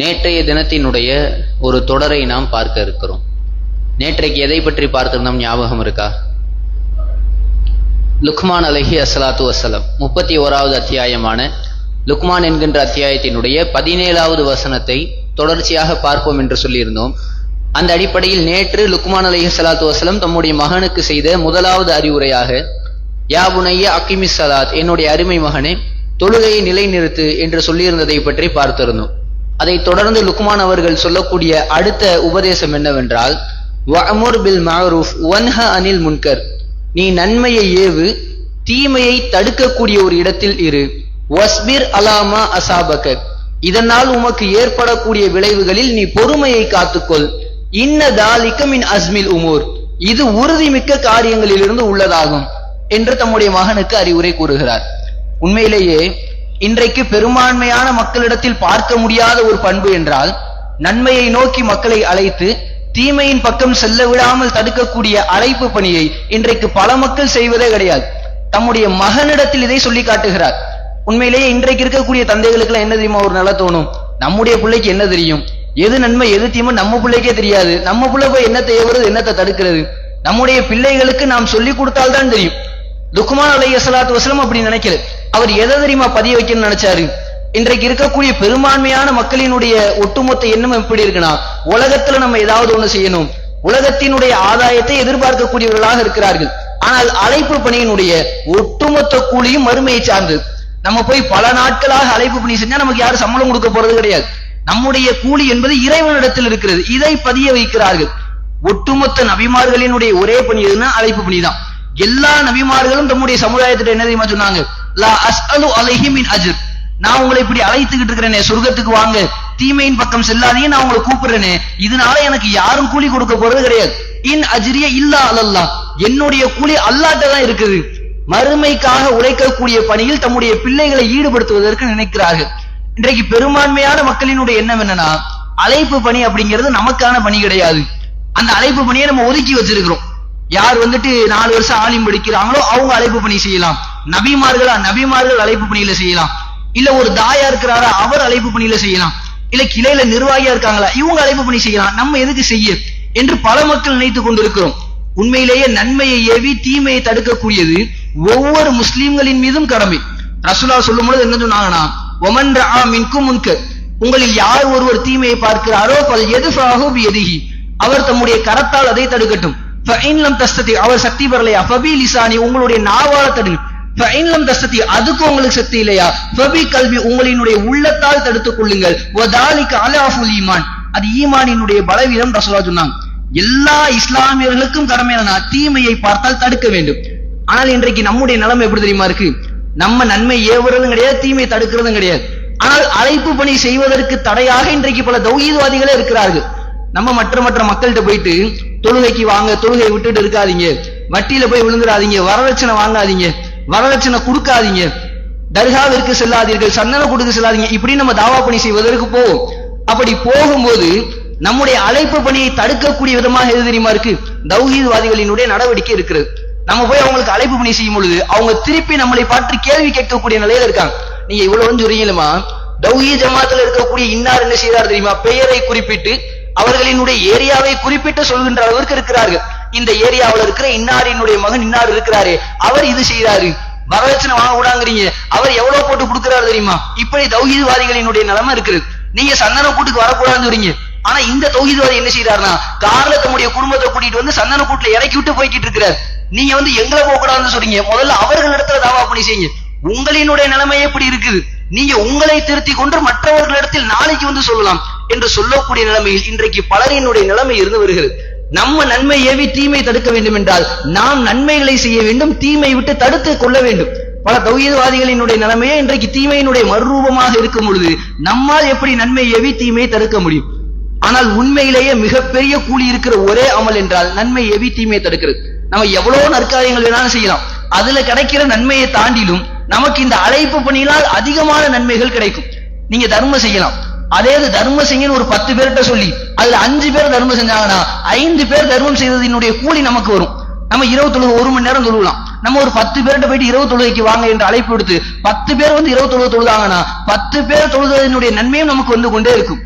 நேற்றைய தினத்தினுடைய ஒரு தொடரை நாம் பார்க்க இருக்கிறோம். நேற்றைக்கு எதை பற்றி பார்த்திருந்தோம்? ஞாபகம் இருக்கா? லுக்மான் அலஹி அசலாத்து வசலம் முப்பத்தி ஓராவது அத்தியாயமான லுக்மான் என்கின்ற அத்தியாயத்தினுடைய பதினேழாவது வசனத்தை தொடர்ச்சியாக பார்ப்போம் என்று சொல்லியிருந்தோம். அந்த அடிப்படையில் நேற்று லுக்மான் அலஹி சலாத்து வசலம் தம்முடைய மகனுக்கு செய்த முதலாவது அறிவுரையாக யாபுனைய அக்கிமி சலாத் என்னுடைய அருமை மகனே தொழுகையை நிலைநிறுத்து என்று சொல்லியிருந்ததை பற்றி பார்த்திருந்தோம். அதை தொடர்ந்து லுக்மான் அவர்கள் சொல்லக்கூடிய அடுத்த உபதேசம் என்னவென்றால் வஅமுர் பில் மாரூஃப் வன்ஹ அனில் முன்கர். நீ நன்மையை ஏவு தீமையை தடுக்கக்கூடிய ஒரு இடத்தில் இரு. வஸ்பிர் அலாமா அசாபக. இதனால் உமக்கு ஏற்படக்கூடிய விளைவுகளில் நீ பொறுமையை காத்துக்கொள். இன்ன தாலிக்க மின் அஸ்மில் உமூர். இது உறுதிமிக்க காரியங்களிலிருந்து உள்ளதாகும் என்று தம்முடைய மகனுக்கு அறிவுரை கூறுகிறார். உண்மையிலேயே இன்றைக்கு பெரும்பான்மையான மக்களிடத்தில் பார்க்க முடியாத ஒரு பண்பு என்றால் நன்மையை நோக்கி மக்களை அழைத்து தீமையின் பக்கம் செல்ல விடாமல் தடுக்கக்கூடிய அழைப்பு பணியை இன்றைக்கு பல மக்கள் செய்வதே கிடையாது. தம்முடைய மகனிடத்தில் இதை சொல்லி காட்டுகிறார். உண்மையிலேயே இன்றைக்கு இருக்கக்கூடிய தந்தைகளுக்கு என்ன தெரியுமா ஒரு நல்ல தோணும்? நம்முடைய பிள்ளைக்கு என்ன தெரியும்? எது நன்மை எது தீமை நம்ம பிள்ளைக்கே தெரியாது. நம்ம பிள்ளை போய் என்னத்தை ஏவுறது என்னத்தை தடுக்கிறது? நம்முடைய பிள்ளைகளுக்கு நாம் சொல்லி கொடுத்தால்தான் தெரியும். லுக்மான் அலைய சலாத்து வசலம் அப்படி நினைக்கிறது அவர் எதை தெரியுமா பதிய வைக்கணும்னு நினைச்சாரு? இன்றைக்கு இருக்கக்கூடிய பெரும்பான்மையான மக்களினுடைய ஒட்டுமொத்த எண்ணம் எப்படி இருக்குன்னா உலகத்துல நம்ம ஏதாவது ஒண்ணு செய்யணும். உலகத்தினுடைய ஆதாயத்தை எதிர்பார்க்கக்கூடியவர்களாக இருக்கிறார்கள். ஆனால் அழைப்பு பணியினுடைய ஒட்டுமொத்த கூலியும் மறுமையை சார்ந்தது நம்ம போய் பல நாட்களாக அழைப்பு பணி செஞ்சா நமக்கு யாரும் சம்பளம் கொடுக்க போறது கிடையாது. நம்முடைய கூலி என்பது இறைவனிடத்தில் இருக்கிறது. இதை பதிய வைக்கிறார்கள். ஒட்டுமொத்த நபிமார்களினுடைய ஒரே பணி எதுன்னா அழைப்பு பணிதான். எல்லா நபிமார்களும் தம்முடைய சமுதாயத்திட்ட என்ன தெரியுமா சொன்னாங்க? லா அஸ்அலு அலைஹி மின் அஜர். நான் உங்களை இப்படி அழைத்துக்கிட்டு இருக்கிறேனே சொர்க்கத்துக்கு வாங்க. தீமையின் பக்கம் செல்லாதையே நான் உங்களை கூப்பிடுறேனே. இதனால எனக்கு யாரும் கூலி கொடுக்க போறது கிடையாது. இன் அஜிரிய இல்லா அல்லல்லா என்னுடைய கூலி அல்லாட்ட தான் இருக்குது. மறுமைக்காக உழைக்கக்கூடிய பணியில் தம்முடைய பிள்ளைகளை ஈடுபடுத்துவதற்கு நினைக்கிறார்கள். இன்றைக்கு பெரும்பான்மையான மக்களினுடைய எண்ணம் என்னன்னா அழைப்பு பணி அப்படிங்கிறது நமக்கான பணி கிடையாது. அந்த அழைப்பு பணியை நம்ம ஒதுக்கி வச்சிருக்கிறோம். யார் வந்துட்டு நாலு வருஷம் ஆலிம் படிக்கிறாங்களோ அவங்க அழைப்பு பணி செய்யலாம். நபிமார்களா? நபிமார்கள் அழைப்பு பணியில செய்யலாம். இல்ல ஒரு தாயா இருக்கிறாரா? அவர் அழைப்பு பணியில செய்யலாம். இல்ல கிளையில நிர்வாகியா இருக்காங்களா? இவங்க அழைப்பு பணி செய்யலாம். நம்ம எதுக்கு செய்ய? என்று பல மக்கள் நினைத்துக் கொண்டிருக்கிறோம். உண்மையிலேயே நன்மையை ஏவி தீமையை தடுக்கக்கூடியது ஒவ்வொரு முஸ்லீம்களின் மீதும் கடமை. ரசுல்லா சொல்லும் பொழுது என்ன சொன்னாங்கன்னா ஒமன் ரா மின்கும் முன்கர் உங்களில் யார் ஒருவர் தீமையை பார்க்கிறாரோ பல் எது எதுகி அவர் தம்முடைய கரத்தால் அதை தடுக்கட்டும். அவர் சக்தி பெறலையா? ஃபபி லிசானி உங்களுடைய நாவால தடுங்க இன்லம் தஸ்ததி அதுக்கு உங்களுக்கு சக்தி இல்லையா? ஃபபி கல்வி உங்களினுடைய உள்ளத்தால் தடுத்துக் கொள்ளுங்கள். வதாலிக அலாஃபுல் ஈமான் அது ஈமானினுடைய பலவீனம் ரசூலா சொன்னாங்க. எல்லா இஸ்லாமியர்களுக்கும் கடமையான தீமையை பார்த்தால் தடுக்க வேண்டும். ஆனால் இன்றைக்கு நம்முடைய நிலைமை எப்படி தெரியுமா இருக்கு? நம்ம நன்மை ஏவுறதும் கிடையாது தீமை தடுக்கிறதும் கிடையாது. ஆனால் அழைப்பு பணி செய்வதற்கு தடையாக இன்றைக்கு பல தௌகீதவாதிகளே இருக்கிறார்கள். நம்ம மற்ற மற்ற மக்கள்கிட்ட போயிட்டு தொழுகைக்கு வாங்க தொழுகை விட்டுட்டு இருக்காதீங்க. வட்டியில போய் விழுந்துடாதீங்க வரதட்சணை வாங்காதீங்க வரதட்சணை கொடுக்காதீங்க. தர்காவிற்கு செல்லாதீர்கள் சந்தன கொடுக்க செல்லாதீங்க. இப்படி நம்ம தாவா பணி செய்வதற்கு போவோம். அப்படி போகும்போது நம்முடைய அழைப்பு பணியை தடுக்கக்கூடிய விதமாக எது தெரியுமா இருக்கு? தௌஹீத்வாதிகளினுடைய நடவடிக்கை இருக்கிறது. நம்ம போய் அவங்களுக்கு அழைப்பு பணி செய்யும் பொழுது அவங்க திருப்பி நம்மளை பற்றி கேள்வி கேட்கக்கூடிய நிலையில இருக்காங்க. நீங்க இவ்வளவு சொல்றீங்களமா தௌஹி ஜமாத்துல இருக்கக்கூடிய இன்னார் என்ன செய்யறாரு தெரியுமா? பெயரை குறிப்பிட்டு அவர்களினுடைய ஏரியாவை குறிப்பிட்டு சொல்கின்ற அளவிற்கு இருக்கிறார்கள். இந்த ஏரியாவில் இருக்கிற இன்னாரினுடைய மகன் இன்னார் இருக்கிறாரு அவர் இது செய்யறாரு வரதட்சணை வாங்க கூடாங்கிறீங்க அவர் எவ்வளவு போட்டு கொடுக்கிறாரு தெரியுமா? இப்படி தௌஹீத்வாதிகளினுடைய நிலைமை இருக்குது. நீங்க சந்தன கூட்டுக்கு வரக்கூடாதுன்னு சொல்றீங்க ஆனா இந்த தௌஹீத்வாதி என்ன செய்யறாருன்னா கார்ல தம்முடைய குடும்பத்தை கூட்டிட்டு வந்து சந்தன கூட்டுல இறக்கி விட்டு போய்கிட்டு இருக்கிறார். நீங்க வந்து எங்களை போக கூடாதுன்னு சொல்றீங்க முதல்ல அவர்களிடத்துல தாவா பண்ணி செய்யுங்க. உங்களினுடைய நிலைமை எப்படி இருக்குது? நீங்க உங்களை திருத்தி கொண்டு மற்றவர்களிடத்தில் நாளைக்கு வந்து சொல்லலாம். என்று சொல்லக்கூடிய நிலைமையில் இன்றைக்கு பலரினுடைய நிலைமை இருந்து வருகிறது. நம்ம நன்மை ஏவி தீமை தடுக்க வேண்டும் என்றால் நாம் நன்மைகளை செய்ய வேண்டும் தீமை விட்டு தடுத்து கொள்ள வேண்டும். பல தௌஹீத்வாதிகளினுடைய நிலைமையே இன்றைக்கு தீமையினுடைய மறுரூபமாக இருக்கும் பொழுது நம்மால் எப்படி நன்மை ஏவி தீமையை தடுக்க முடியும்? ஆனால் உண்மையிலேயே மிகப்பெரிய கூலி இருக்கிற ஒரே அமல் என்றால் நன்மை எவி தீமையை தடுக்கிறது. நம்ம எவ்வளவு நற்காரியங்கள் வேணாலும் செய்யலாம். அதுல கிடைக்கிற நன்மையை தாண்டிலும் நமக்கு இந்த அழைப்பு பணியினால் அதிகமான நன்மைகள் கிடைக்கும். நீங்க தர்மம் செய்யலாம். அதே இது தர்மம் செய்யன்னு ஒரு பத்து பேர்கிட்ட சொல்லி அதுல அஞ்சு பேர் தர்மம் செஞ்சாங்கன்னா ஐந்து பேர் தர்மம் செய்ததினுடைய கூலி நமக்கு வரும். நம்ம இரவு தொழுகை ஒரு மணி நேரம் தொழுகலாம் நம்ம ஒரு பத்து பேர்கிட்ட போயிட்டு இரவு தொழுகைக்கு வாங்க என்று அழைப்பு எடுத்து பத்து பேர் வந்து இரவு தொழுகை தொழுதாங்கன்னா பத்து பேர் தொழுதனுடைய நன்மையும் நமக்கு வந்து கொண்டே இருக்கும்.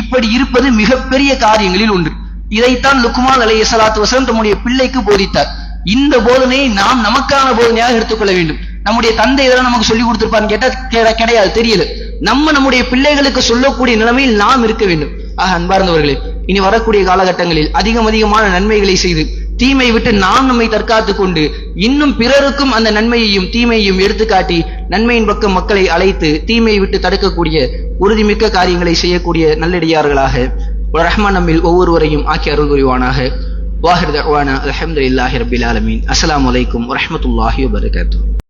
இப்படி இருப்பது மிகப்பெரிய காரியங்களில் ஒன்று. இதைத்தான் லுக்குமான் அலை சலாத்து வஸலாம் தம்முடைய பிள்ளைக்கு போதித்தார். இந்த போதனையை நாம் நமக்கான போதனையாக எடுத்துக்கொள்ள வேண்டும். நம்முடைய தந்தை இதெல்லாம் நமக்கு சொல்லி கொடுத்திருப்பான்னு கேட்டா கிடையாது தெரியல. நம்ம நம்முடைய பிள்ளைகளுக்கு சொல்லக்கூடிய நிலைமையில் நாம் இருக்க வேண்டும். ஆக அன்பார்ந்தவர்களே இனி வரக்கூடிய காலகட்டங்களில் அதிகம் அதிகமான நன்மைகளை செய்து தீமை விட்டு நாம் நம்மை தற்காத்துக் கொண்டு இன்னும் பிறருக்கும் அந்த நன்மையையும் தீமையையும் எடுத்துக்காட்டி நன்மையின் பக்கம் மக்களை அழைத்து தீமையை விட்டு தடுக்கக்கூடிய உறுதிமிக்க காரியங்களை செய்யக்கூடிய நல்லடியார்களாக ரஹ்மான் நம்மில் ஒவ்வொருவரையும் ஆக்கி அருள் புரிவானாக. வாஹிர் அஹமது இல்லாஹி ரபில் ஆலமீன். அஸ்லாம் வலைக்கும் வரமத்துல்லாஹி வபரகாத்துஹு.